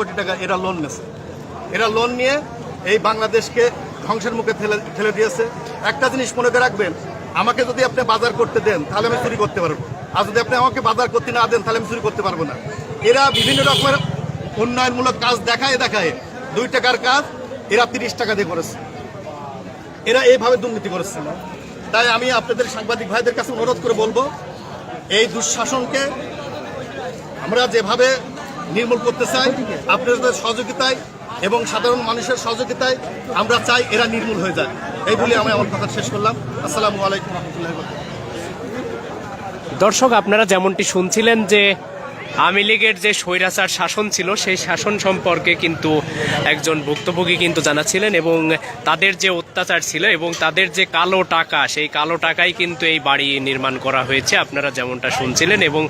কোটি টাকা এরা লোন নিয়েছে এরা লোন নিয়ে এই বাংলাদেশকে ধ্বংসের মুখে ঠেলে দিয়েছে। একটা জিনিস মনে করে রাখবেন, আমাকে যদি আপনি বাজার করতে দেন, তাহলে আমি চুরি করতে পারব। আর যদি আপনি আমাকে বাজার করতে না দেন, তাহলে আমি চুরি করতে পারব না। এরা বিভিন্ন রকমের উন্নয়নমূলক কাজ দেখায় দেখায়। দুই টাকার কাজ, এরা তিরিশ টাকা দিয়ে করেছে। এরা এইভাবে দুর্নীতি করেছে। তাই আমি আপনাদের সাংবাদিক ভাইদের কাছে অনুরোধ করে বলব, এই দুঃশাসনকে আমরা যেভাবে নির্মূল করতে চাই, আপনাদের সহযোগিতায় এবং সাধারণ মানুষের সহযোগিতায় আমরা চাই এরা নির্মূল হয়ে যায়। এই বলে আমি আমার কথা শেষ করলাম। আসসালামু আলাইকুম রহমতুল্লাহ দর্শক, আপনারা যেমনটি শুনছিলেন যে আওয়ামী লীগের যে স্বৈরাচার শাসন ছিল, সেই শাসন সম্পর্কে কিন্তু একজন ভুক্তভোগী কিন্তু জানাচ্ছিলেন এবং তাদের যে অত্যাচার ছিল এবং তাদের যে কালো টাকা, সেই কালো টাকাই কিন্তু এই বাড়ি নির্মাণ করা হয়েছে। আপনারা যেমনটা শুনছিলেন এবং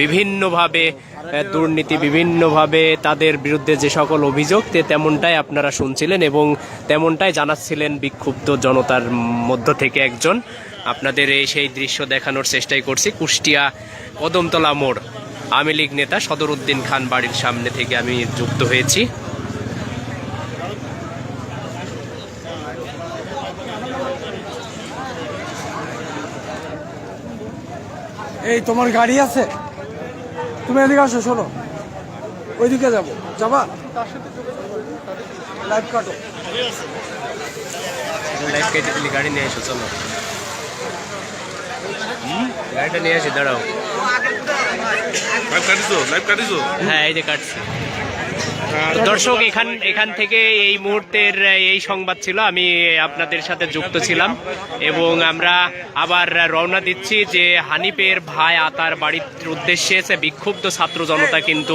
বিভিন্নভাবে দুর্নীতি বিভিন্নভাবে তাদের বিরুদ্ধে যে সকল অভিযোগ তেমনটাই আপনারা শুনছিলেন এবং তেমনটাই জানাচ্ছিলেন বিক্ষুব্ধ জনতার মধ্য থেকে একজন। আপনাদের এই সেই দৃশ্য দেখানোর চেষ্টাই করছি। কুষ্টিয়া কদমতলা মোড়, আওয়ামী লীগ নেতা সদরউদ্দিন খান বাড়ির সামনে থেকে আমি যুক্ত হয়েছি। এই, তোমার গাড়ি আছে? তুমি এদিকে আসো শোনো। ওইদিকে যাব। যাবা? লাইভ কাটো। লাইভ কেটে দিলি গাড়ি নিয়ে এসো চলো। গাড়িটা নিয়ে আসি দাঁড়াও। লাইভ কাটিছো লাইভ কাটিছো? হ্যাঁ এই যে কাটছি। দর্শক, এখান এখান থেকে এই মুহূর্তের এই সংবাদ ছিল। আমি আপনাদের সাথে যুক্ত ছিলাম এবং আমরা আবার রওনা দিচ্ছি যে হানিফের ভাই আতার বাড়ির উদ্দেশ্যে সে বিক্ষুব্ধ ছাত্র জনতা কিন্তু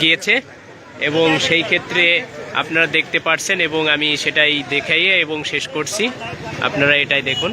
গিয়েছে এবং সেই ক্ষেত্রে আপনারা দেখতে পারছেন এবং আমি সেটাই দেখাইয়ে এবং শেষ করছি। আপনারা এটাই দেখুন।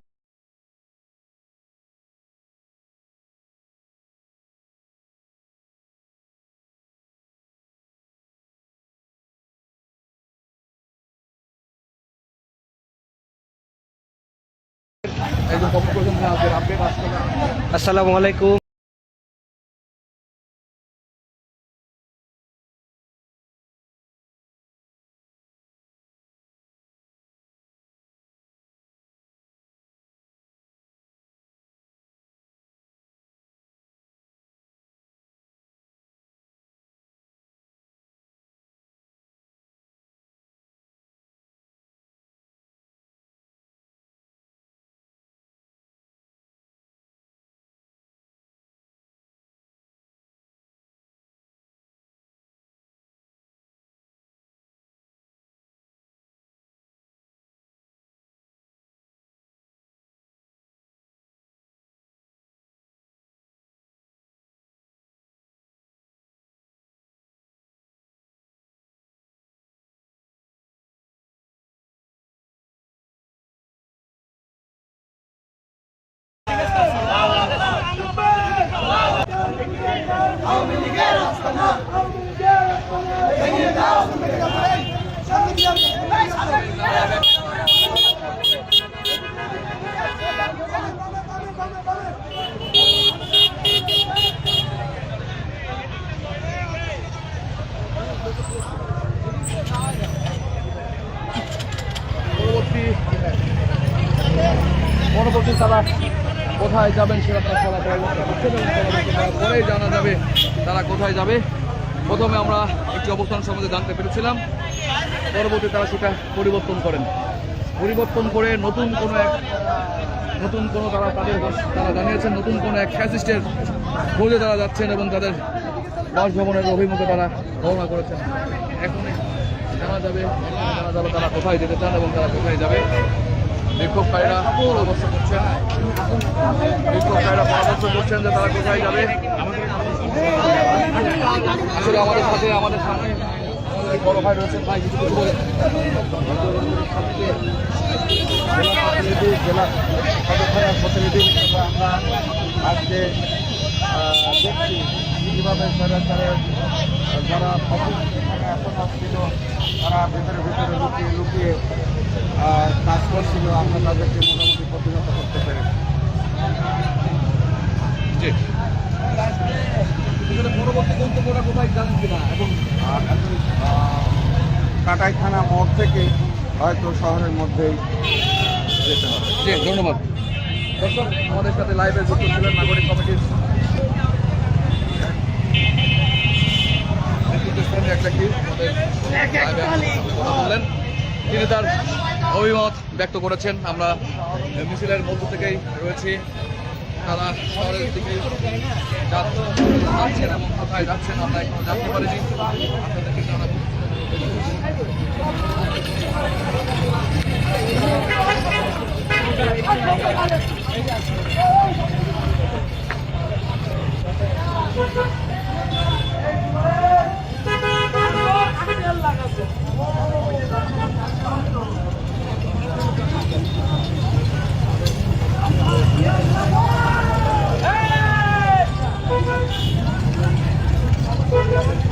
আসসালামু আলাইকুম। পরবর্তী তারা কোথায় যাবেন সেটা তারা পরেই জানা যাবে তারা কোথায় যাবে। প্রথমে আমরা একটি অবস্থান সম্বন্ধে জানতে পেরেছিলাম। পরবর্তী তারা সেটা পরিবর্তন করেন। পরিবর্তন করে নতুন কোনো এক নতুন কোনো তারা তাদের তারা জানিয়েছেন, নতুন কোনো এক ফ্যাসিস্টের খোঁজে তারা যাচ্ছেন এবং তাদের বাসভবনের অভিমুখে তারা রওনা করেছেন। এখন জানা যাবে জানা যাবে তারা কোথায় যেতে চান এবং তারা কোথায় যাবে। বিক্ষোভকারীরা পরামর্শ করছেন। বিক্ষোভকারীরা পরামর্শ করছেন যে তারা কোথায় যাবে। আসলে আমাদের সাথে, আমাদের সামনে বড় ভাই রয়েছেন ভাই কিছু জেলা সদর থানার প্রতিনিধি আমরা আজকে দেখছি কীভাবে সরকারের যারা অফিস এখন ছিল, তারা ভেতরে ভেতরে লুকিয়ে লুকিয়ে কাজ করছিল, আমরা তাদেরকে মোটামুটি প্রতিহত করতে পেরেছি। জি এখানে পরবর্তী গন্তব্যটা কোথায় জানেন কিনা? এবং থানা মোড় থেকে হয়তো শহরের মধ্যেই যেতে হবে। জি ধন্যবাদ। দর্শক আমাদের সাথে লাইভে যুক্ত ছিলেন নাগরিক কমিটির বললেন। তিনি তার অভিমত ব্যক্ত করেছেন। আমরা মিছিলের মধ্য থেকেই রয়েছি। তারা শহরের দিকে যাচ্ছেন এবং কোথায় যাচ্ছেন আমরা এখনও জানতে পারিনি আপনাদেরকে জানাব কাস্টমার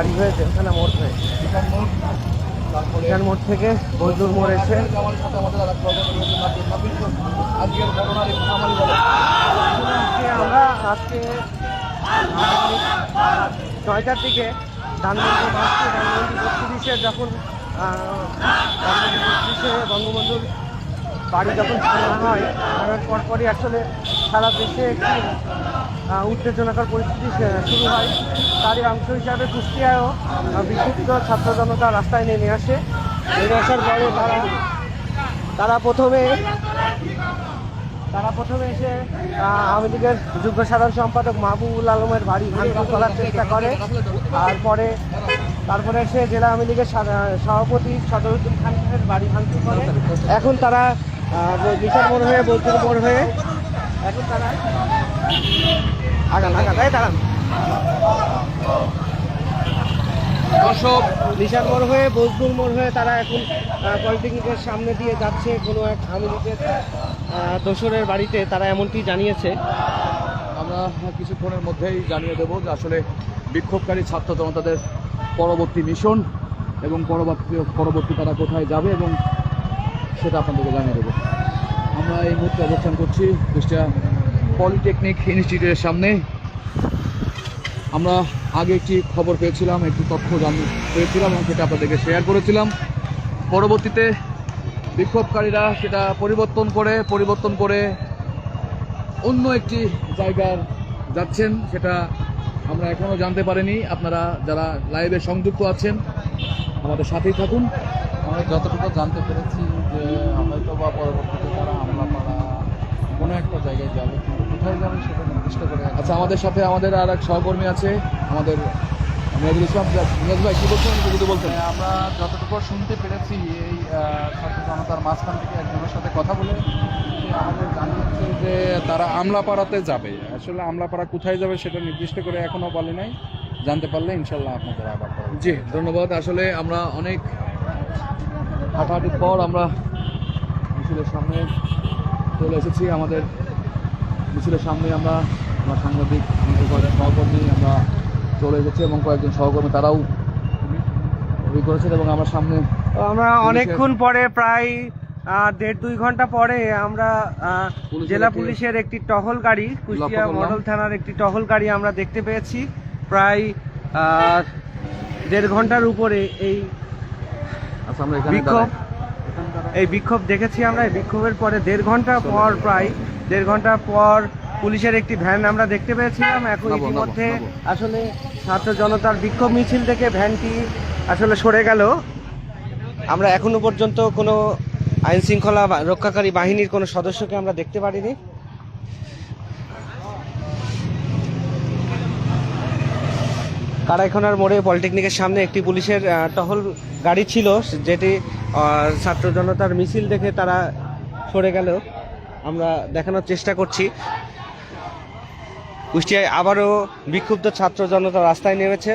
বাড়ি হয়েছে, ওখানে মোড় হয়ে এখান মোড় থেকে বজলুর মোড় এসে আমার আজকে ছয়টার দিকে ধানমন্ডি বত্রিশে যখন বঙ্গবন্ধুর বাড়ি যখন ছাড়া হয়, ছাড়ার পরপরই আসলে সারা দেশে একটি উত্তেজনাকর পরিস্থিতি শুরু হয়। তারই অংশ হিসাবে কুষ্টিয়ায়ও বিক্ষুব্ধ ছাত্র জনতা রাস্তায় নেমে আসে। নেমে আসার পরে তারা তারা প্রথমে তারা প্রথমে এসে আওয়ামী লীগের যুগ্ম সাধারণ সম্পাদক মাহবুবুল আলমের বাড়ি ভাঙচুর করার চেষ্টা করে। তারপরে তারপরে এসে জেলা আওয়ামী লীগের সভাপতি সদরুদ্দিন খানের বাড়ি ভাঙচুর করে। এখন তারা বিশাল মোড় হয়ে বলতুর মোড় হয়ে, এখন তারা আগান আগান, এই দাঁড়ান। দর্শক বিশাল মোড় হয়ে বজদুর মোড় হয়ে তারা এখন পলিটেকনিকের সামনে দিয়ে যাচ্ছে কোনো এক আওয়ামী দোসরের বাড়িতে। তারা এমনটি জানিয়েছে। আমরা কিছুক্ষণের মধ্যেই জানিয়ে দেব যে আসলে বিক্ষোভকারী ছাত্র জনতাদের পরবর্তী মিশন এবং পরবর্তী পরবর্তী তারা কোথায় যাবে এবং সেটা আপনাদেরকে জানিয়ে দেবো। আমরা এই মুহূর্তে অবস্থান করছি কুষ্টিয়া পলিটেকনিক ইনস্টিটিউটের সামনে। আমরা আগে একটি খবর পেয়েছিলাম, একটি তথ্য জান পেয়েছিলাম এবং সেটা আপনাদেরকে শেয়ার করেছিলাম। পরবর্তীতে বিক্ষোভকারীরা সেটা পরিবর্তন করে পরিবর্তন করে অন্য একটি জায়গার যাচ্ছেন। সেটা আমরা এখনও জানতে পারিনি। আপনারা যারা লাইভে সংযুক্ত আছেন, আমাদের সাথেই থাকুন। আমরা যতটুকু জানতে পেরেছি যে হয়তো বা পরবর্তীতে তারা হামলা পাড়া কোনো একটা জায়গায় যাবে কোথায় যাবে সেটা নির্দিষ্ট করে আচ্ছা আমাদের সাথে আমাদের আর এক সহকর্মী আছে আমাদের মেজুল ইসলাম। মিরাজ ভাই কি বলছেন? যদি বলতেন মানে আমরা যতটুকু শুনতে পেরেছি এই ছাত্র জনতার মাঝখান থেকে একজনের সাথে কথা বলে আমাদের জানিয়েছে যে তারা আমলাপাড়াতে যাবে। আসলে আমলাপাড়া কোথায় যাবে সেটা নির্দিষ্ট করে এখনও বলে নাই। জানতে পারলে ইনশাল্লাহ আপনাদের আবার জি ধন্যবাদ। আসলে আমরা অনেক হাঁটাহাঁটির পর আমরা মিছিলের সামনে চলে এসেছি আমাদের মিছিলের সামনে আমরা আমরা সাংবাদিক আমাদের কয়েকজন সহকর্মী আমরা চলে এসেছি এবং কয়েকজন সহকর্মী তারাও অভিযোগ করেছেন এবং আমার সামনে আমরা অনেকক্ষণ পরে প্রায় দেড় দুই ঘণ্টা পরে আমরা জেলা পুলিশের একটি টহল গাড়ি কুষ্টিয়া। মডেল থানার একটি টহল গাড়ি আমরা দেখতে পেয়েছি। প্রায় দেড় ঘণ্টার উপরে এই আচ্ছা বিক্ষোভ এই বিক্ষোভ দেখেছি আমরা এই বিক্ষোভের পরে দেড় ঘণ্টা পর প্রায় দেড় ঘণ্টা পর পুলিশের একটি ভ্যান আমরা দেখতে পেয়েছিলাম। এখন নামো, নামো, ইতিমধ্যে আসলে ছাত্র জনতার বিক্ষোভ মিছিল থেকে ভ্যানটি আসলে সরে গেল। আমরা এখনও পর্যন্ত কোনো আইন শৃঙ্খলা রক্ষাকারী বাহিনীর কোনো সদস্যকে আমরা দেখতে পারিনি। কারাইখানার মোড়ে পলিটেকনিকের সামনে একটি পুলিশের টহল গাড়ি ছিল যেটি ছাত্র জনতার মিছিল দেখে তারা সরে গেল। আমরা দেখানোর চেষ্টা করছি। কুষ্টিয়ায় আবারও বিক্ষুব্ধ ছাত্র জনতা রাস্তায় নেমেছে।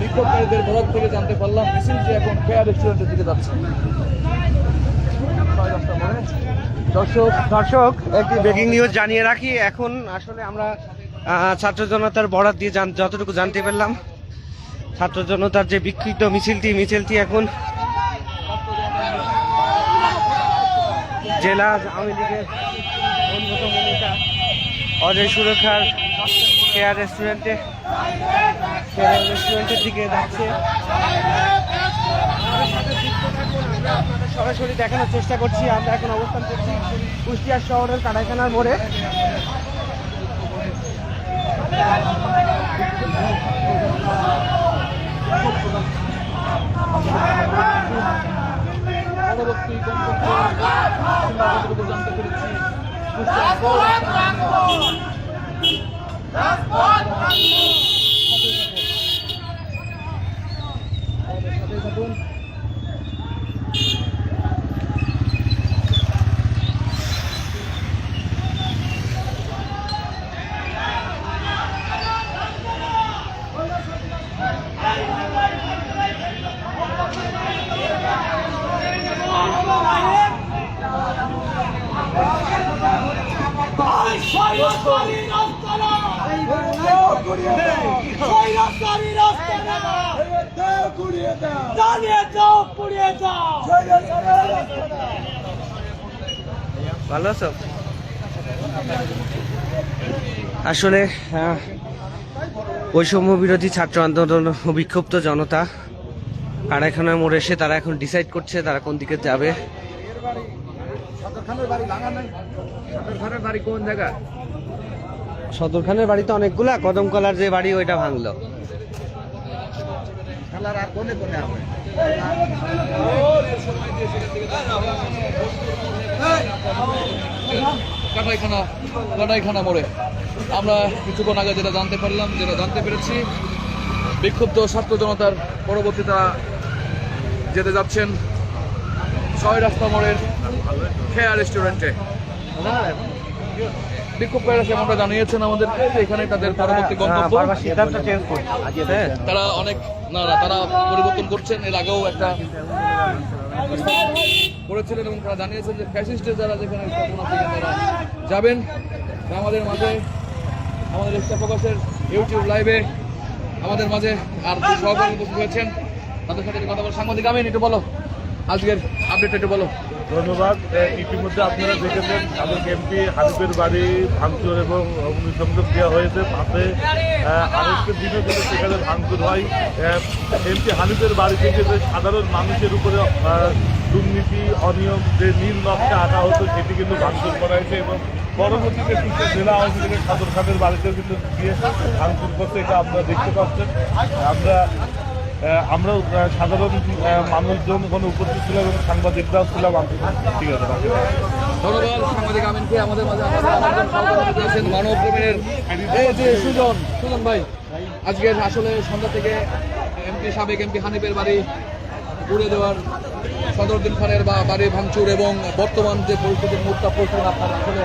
বিক্ষোভকারীদের বরাদ করে জানতে পারলাম, মিছিলটি এখন ফেয়ার রেস্টুরেন্টের দিকে যাচ্ছে। দর্শক দর্শক, একটি ব্রেকিং নিউজ জানিয়ে রাখি, এখন আসলে আমরা ছাত্র জনতার বরাত দিয়ে যতটুকু জানতে পারলাম, ছাত্র জনতার যে বিক্ষিপ্ত মিছিলটি মিছিলটি এখন জেলা আওয়ামী লীগের অন্যতম নেতা অজয় সুরক্ষার কেয়ার রেস্টুরেন্টে রেস্টুরেন্টের দিকে যাচ্ছে। সরাসরি দেখানোর চেষ্টা করছি। আমরা এখন অবস্থান করছি কুষ্টিয়া শহরের কাটাইখানার মোড়ে পরবর্তী গন্তব্য যতটুকু জানতে পেরেছি ভালো আছো? আসলে আহ, বৈষম্য বিরোধী ছাত্র আন্দোলন ও বিক্ষুব্ধ জনতা কারাখানার মোড়ে এসে তারা এখন ডিসাইড করছে তারা কোন দিকে যাবে। সদর খানের বাড়ি তো অনেকগুলা কদমকলার যে বাড়ি ওইটা ভাঙলো। কাটাইখানা কাটাইখানা মোড়ে। আমরা কিছুক্ষণ আগে যেটা জানতে পারলাম যেটা জানতে পেরেছি বিক্ষুব্ধ ছাত্র জনতার পরবর্তী তারা যেতে যাচ্ছেন ছয় রাস্তা মোড়ের খেয়া রেস্টুরেন্টে। বিক্ষোভকারীরা সেমনটা জানিয়েছেন আমাদেরকে যে এখানে তাদের পরবর্তী গন্তব্য। চেঞ্জ করছে। হ্যাঁ তারা অনেক না তারা পরিবর্তন করছেন। এর আগেও একটা করেছিলেন এবং তারা জানিয়েছেন যে ফ্যাসিস্টের যারা যেখানে তারা যাবেন। আমাদের মাঝে, আমাদের ইচ্ছা প্রকাশের ইউটিউব লাইভে আমাদের মাঝে আর সহকারী উপস্থিত হয়েছেন। তাদের সাথে কথা বলে। সাংবাদিক আমি একটু বলো। আজকের আপডেট একটু বলো। ধন্যবাদ। ইতিমধ্যে আপনারা দেখেছেন, সাবেক এমপি হানিফের বাড়ি ভাঙচুর এবং অগ্নিসংযোগ দেওয়া হয়েছে। পাশে আরেকটা দিনও কিন্তু সেখানে ভাঙচুর হয় এমপি হানিফের বাড়ি থেকে যে সাধারণ মানুষের উপরে দুর্নীতি, অনিয়ম, যে নীল নকশা আঁকা হতো, সেটি কিন্তু ভাঙচুর করা হয়েছে এবং পরবর্তীতে কিন্তু জেলা আওয়ামী লীগের সদর খানের বাড়িতেও কিন্তু গিয়ে ভাঙচুর করতে এটা আপনারা দেখতে পাচ্ছেন। আমরা আমরাও সাধারণ মানুষজন ওখানে উপস্থিত ছিলাম এবং সাংবাদিকরাও ছিলাম ঠিক আছে সাংবাদিক আমিনকে আমাদের মাঝে আমাদের সুজন সুজন ভাই আজকে আসলে সন্ধ্যা থেকে এমপি সাবেক এমপি হানিফের বাড়ি উড়ে দেওয়ার সদরদিন খানের বা বাড়ি ভাঙচুর এবং বর্তমান যে পরিস্থিতির মুহূর্তে পড়ছেন আপনারা আসলে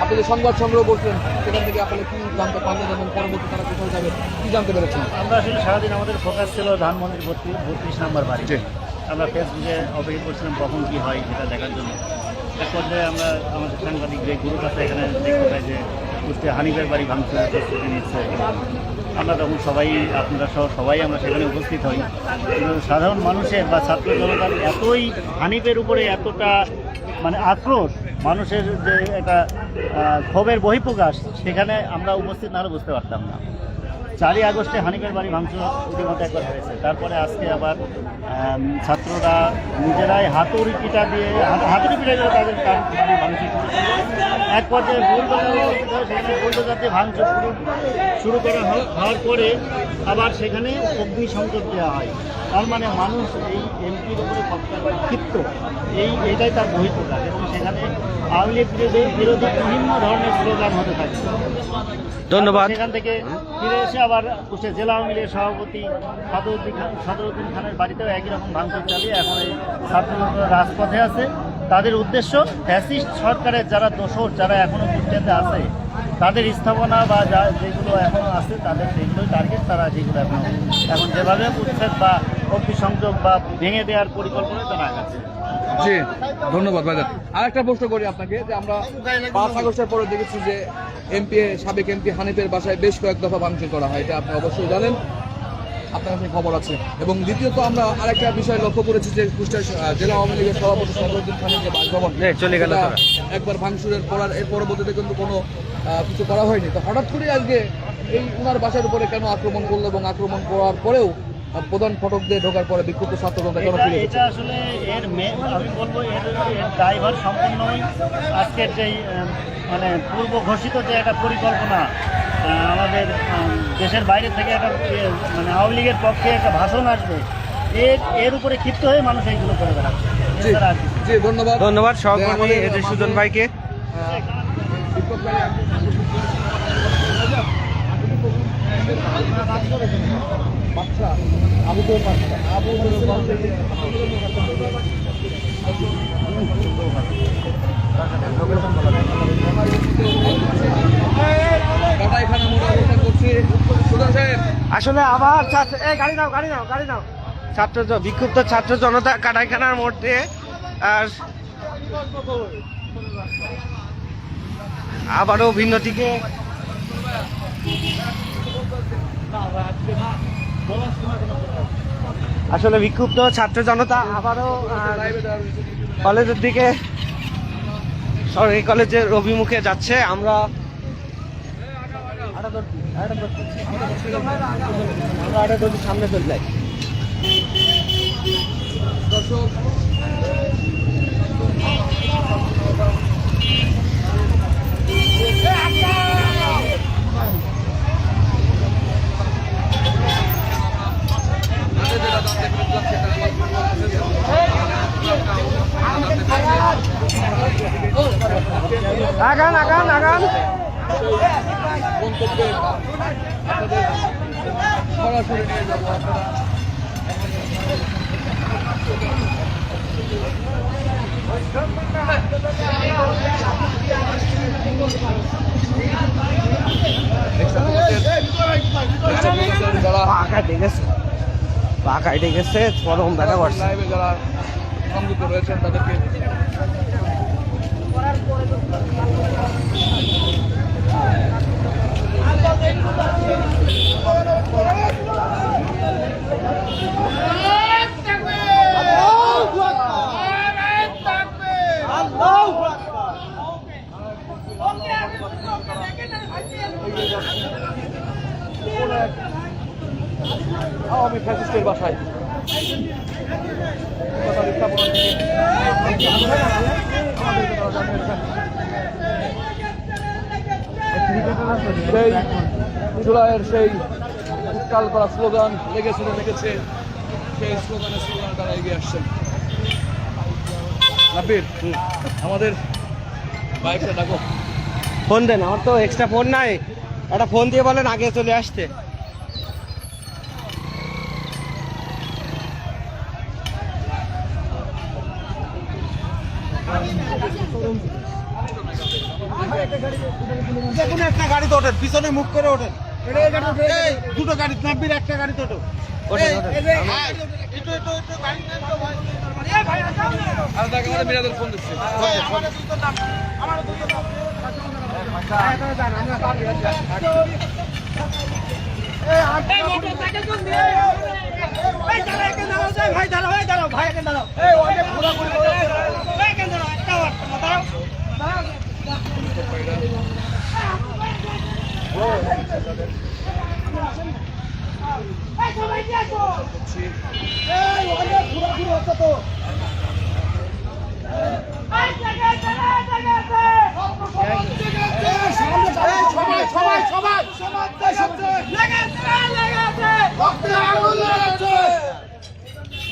আপনি যে সংবাদ সংগ্রহ করছেন সেখান থেকে আপনারা কি জানতে পারলেন এবং পরবর্তী তারা কোথায় যাবে কি জানতে পেরেছেন? আমরা আসলে সারাদিন আমাদের ফোকাস ছিল ধানমন্দির বত্রিশ বত্রিশ নাম্বার বাড়ি। আমরা ফেসবুকে অপেক্ষা করছিলাম কখন কি হয় সেটা দেখার জন্য। এক পর্যায়ে আমরা আমাদের সাংবাদিক যে গ্রুপ আছে এখানে দেখতে পাই যে কুষ্টিয়া হানিফের বাড়ি ভাঙচুরের প্রস্তুতি নিচ্ছে। আমরা তখন সবাই আপনারা সহ সবাই আমরা সেখানে উপস্থিত হই। কিন্তু সাধারণ মানুষের বা ছাত্র জনতার এতই হানিফের উপরে এতটা মানে আক্রোশ মানুষের যে একটা ক্ষোভের বহিপ্রকাশ সেখানে আমরা উপস্থিত না হলে বুঝতে পারতাম না। চারই আগস্টে হানিফের বাড়ি ভাঙচুর ইতিমধ্যে একবার হয়েছে। তারপরে আজকে আবার ছাত্ররা নিজেরাই হাতুড়ি পিঠা দিয়ে হাতুড়ি পিঠা দিয়ে তাদের বাড়ি ভাঙচুর শুরু। এক পর্যায়ে সেখানে বুলডোজার দিয়ে ভাঙচুর শুরু- শুরু করা হওয়ার পরে আবার সেখানে অগ্নিসংযোগ দেওয়া হয়। তার মানে মানুষ এই এমপির উপরে ক্ষিপ্ত। এই এটাই তার বহিঃপ্রকাশ। এবং সেখানে আওয়ামী লীগ বিরোধী বিরোধী বিভিন্ন ধরনের স্লোগান হতে থাকে। ধন্যবাদ। সেখান থেকে ফিরে এসে আবার কুষ্টিয়া জেলা আওয়ামী লীগের সভাপতি সাদরউদ্দিন খান সাদরউদ্দিন খানের বাড়িতেও একই রকম ভাঙচুর চালিয়ে এখন এই ছাত্ররা রাজপথে আছে। তাদের উদ্দেশ্য, ফ্যাসিস্ট সরকারের যারা দোষর, যারা এখনও কুষ্টিয়াতে আছে, তাদের স্থাপনা বা যা যেগুলো এখনও আছে, তাদের সেগুলোই টার্গেট তারা যেগুলো এখন এখন যেভাবে উচ্ছেদ বা অগ্নিসংযোগ বা ভেঙে দেওয়ার পরিকল্পনা তারা আগাচ্ছে। জি, ধন্যবাদ আর একটা প্রশ্ন করি আপনাকে, যে আমরা পাঁচ আগস্টের পরে দেখেছি যে এমপি সাবেক এমপি হানিফের বাসায় বেশ কয়েক দফা ভাঙচুর করা হয় এটা আপনি অবশ্যই জানেন। আপনার কাছে খবর আছে। এবং দ্বিতীয়ত আমরা আরেকটা বিষয় লক্ষ্য করেছি যে কুষ্টিয়া জেলা আওয়ামী লীগের সভাপতি সদরুদ্দিন খানের যে বাসভবন চলে গেল একবার ভাঙচুরের পর এর পরবর্তীতে কিন্তু কোনো কিছু করা হয়নি। তো হঠাৎ করে আজকে এই উনার বাসার উপরে কেন আক্রমণ করল এবং আক্রমণ করার পরেও প্রধান ফটক দিয়ে ঢোকার পরে বিক্ষুব্ধ ছাত্রজনতা কেন এটা ফিরে এটা আসলে এর মেন আমি বলব এর ড্রাইভার সম্পূর্ণই আজকের যেই আহ, মানে পূর্ব ঘোষিত যে একটা পরিকল্পনা আমাদের দেশের বাইরে থেকে একটা মানে আওয়ামী লীগের পক্ষে একটা ভাষণ আসবে এর এর উপরে ক্ষিপ্ত হয়ে মানুষ এইগুলো করে বেড়াচ্ছে। জি ধন্যবাদ। ধন্যবাদ সহকর্মী সুজন ভাইকে। ভাই, বাচ্চা বাচ্চা। আসলে আবার গাড়ি নাও গাড়ি নাও গাড়ি নাও। ছাত্র বিক্ষুব্ধ ছাত্র জনতা কাটাইখানার মধ্যে, আর আবারও ভিন্ন দিকে আসলে বিক্ষুব্ধ ছাত্র জনতা আবারও কলেজের দিকে সরকারি কলেজের অভিমুখে যাচ্ছে। আমরা সামনে চলে যাই আগান আগান আগান গন্তব্যে আপনাদের সরাসরি নিয়ে যাব আপনারা যারা পাকা ডেকেছে পাকা ডেকেছে চরম দেখা করছে। লাইভে যারা সংযুক্ত রয়েছেন তাদেরকে আওয়ামী ফ্যাসিস্টের বাসায়। সেই জুলাইয়ের সেই উত্তাল করা স্লোগান লেগেছিল লেগেছে, সেই স্লোগানের স্লোগান তারা এগিয়ে আসছেন। নাবির আমাদের বাইকটা ডাকো ফোন দেন, আমার তো এক্সট্রা ফোন নাই। একটা ফোন দিয়ে বলেন, আগে চলে আসতে যে কোনো একটা গাড়িতে ওঠেন পিছনে মুখ করে ওঠেন এই, দুটো গাড়ি নাব্বির একটা গাড়িতে ওঠো এই, এই যে, একটু, একটু, একটু গাড়ি নেন তো ভাই। এই ভাই, যাও না। আর তাকে আমাদের মিরাজের ফোন দিচ্ছে এই, আমারও দুটো নাম, আমারও দুটো নাম। হ্যাঁ, তাহলে যান, আমরা পাবি, আচ্ছা। এই, আর- এই, দাঁড়াও, এখানে দাঁড়াও, ভাই, দাঁড়াও, এই, দাঁড়াও, ভাই, দাঁড়াও। এই, অনেক ঘোরাঘুরি করো। এই, এখানে দাঁড়াও, একটা বার, দাঁড়াও, দাঁড়াও। এই, সবাই কি আছো? এই, অনেক ঘোরাঘুরি হচ্ছে তো। সবাই সবাই সবাই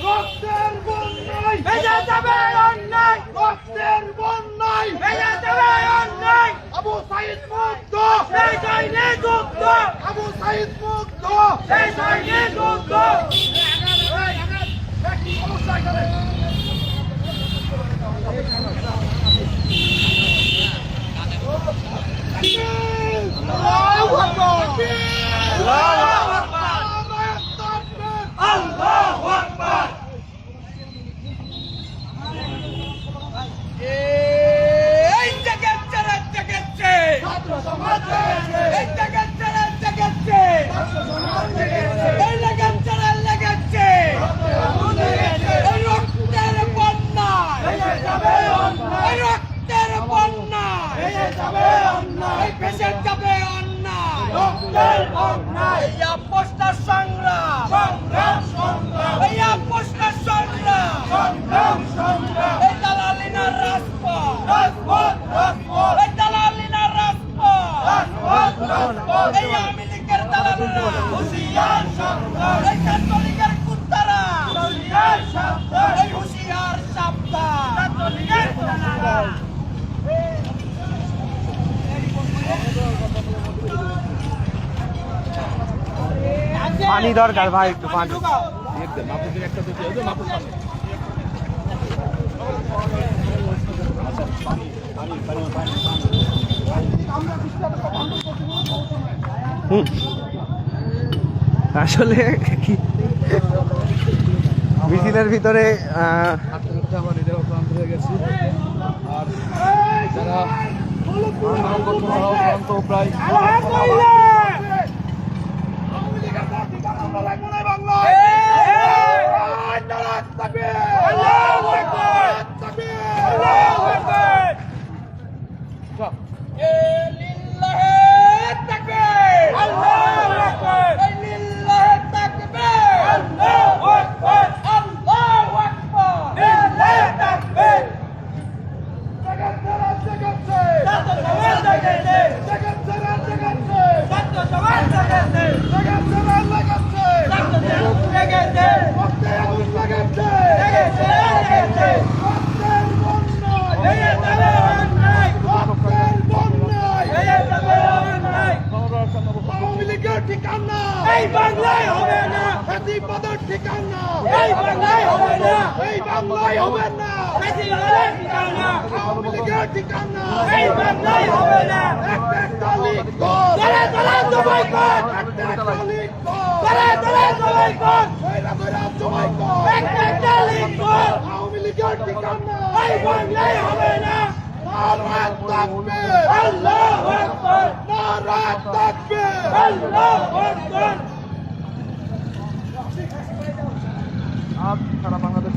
রক্তের বন্যায় ভেজে যাবে অন্যায় রক্তের বন্যায় ভেজে যাবে অন্যায় আবু সাইদ মুক্ত সেই সৈন্যে যুক্ত আবু সাইদ মুক্ত সেই সৈন্যে যুক্ত কি সমস্যা এখানে আল্লাহু আকবার আল্লাহু আকবার আল্লাহু আকবার এই জায়গাতে জায়গাতে ছাত্র সমাজ এই জায়গাতে জায়গাতে ছাত্র সমাজ এই লাগাতে লাগাতে এই রক্তের বন্যা এই যাবে অন্যায় এই রক্তের বন্যা এই যাবে অন্যায় এই পেশেন্ট যাবে অন্যায় রক্তের অন্যায় এই আপোষটা সংগ্রাম সংগ্রাম সংগ্রাম এই আপোষটা সংগ্রাম সংগ্রাম সংগ্রাম এই দালালিনার রাজপথ রাজপথ রাজপথ এই দালালিনার রাজপথ রাজপথ রাজপথ এই আওয়ামী লীগের দালালিনা হুঁশিয়ার সাবধান এই ছাত্রলীগের কুত্তারা হুঁশিয়ার সাবধান এই হুঁশিয়ার সাবধান ছাত্রলীগের দালালা পানি দরকার ভাই একটু পানি। আসলে কি? মিছিলের ভিতরে হয়ে আর যারা সংগঠন তারাও ক্লান্ত এই বাংলায় হবে না। প্রতিপদের ঠিকানা। এই বাংলায় হবে না। এই বাংলায় হবে না। প্রতিপদের ঠিকানা। আওয়ামী লীগের ঠিকানা। এই বাংলায় হবে না। একটা একটা লিগ কর জবাই কর। একটা একটা লিগ কর জবাই কর। কইরা কইরা জবাই কর। একটা একটা কর। আওয়ামী লীগের ঠিকানা। এই বাংলায় হবে না। নারায় তাকবীর আল্লাহু আকবার। নারায় তাকবীর আল্লাহু আকবার।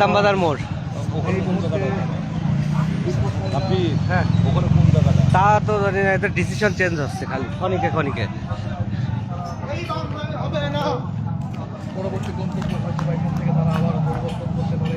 সাদ্দাম বাজার মোড়। তা তো জানি না এদের ডিসিশন চেঞ্জ হচ্ছে খালি, ক্ষণিকে ক্ষণিকে। পরবর্তী গন্তব্য হয়তো বা এখান থেকে তারা আবার পরিবর্তন করতে পারে